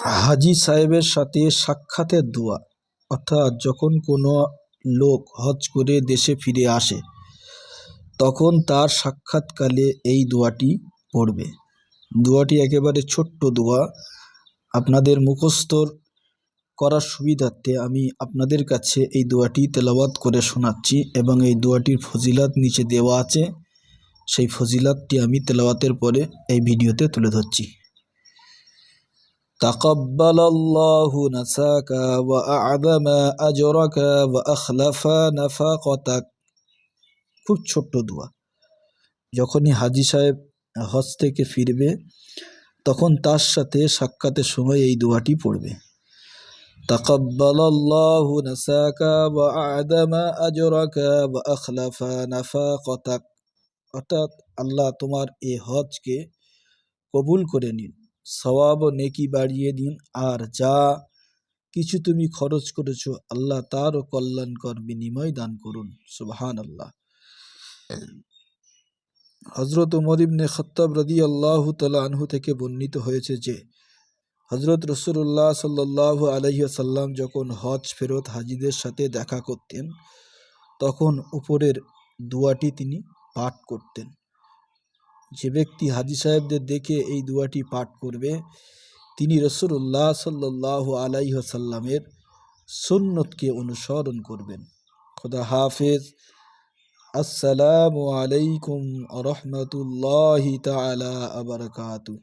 হাজি সাহেবের সাথে সাক্ষাতের দোয়া, অর্থাৎ যখন কোনো লোক হজ করে দেশে ফিরে আসে, তখন তার সাক্ষাৎকালে এই দোয়াটি পড়বে। দোয়াটি একেবারে ছোট্ট দোয়া। আপনাদের মুখস্থর করার সুবিধার্থে আমি আপনাদের কাছে এই দোয়াটি তেলাওয়াত করে শোনাচ্ছি এবং এই দোয়াটির ফজিলাত নিচে দেওয়া আছে। সেই ফজিলাতটি আমি তেলাওয়াতের পরে এই ভিডিওতে তুলে ধরছি। تقبل الله نساك وأعظم أجرك وأخلف نفاقتك খুব ছোট্ট দোয়া যখনই হাজি সাহেব হজ থেকে ফিরবে তখন তার সাথে সাক্ষাতের সময় এই দোয়াটি পড়বে تقبل الله نساك وأعظم أجرك وأخلف نفاقتك অর্থাৎ আল্লাহ তোমার এই হজকে কবুল করে নিন সওয়াব ও নেকি বাড়িয়ে দিন। আর যা কিছু তুমি খরচ করেছ, আল্লাহ তারও কল্যাণকর বিনিময় দান করুন। সুবহান আল্লাহ হজরত উমর ইবনে খত্তাব রদি আল্লাহ আনহু থেকে বর্ণিত হয়েছে যে হজরত রসুল্লাহ সাল্লাহ আলহিসাল্লাম যখন হজ ফেরত হাজিদের সাথে দেখা করতেন, তখন উপরের দোয়াটি তিনি পাঠ করতেন। যে ব্যক্তি হাজি সাহেবদের দেখে এই দুয়াটি পাঠ করবে, তিনি রসুল্লাহ সাল্লাহ আলাইহসাল্লামের সুন্নতকে অনুসরণ করবেন। খোদা হাফেজ। আসসালামু আলাইকুম রহমতুল্লাহ তালা আবরকাতু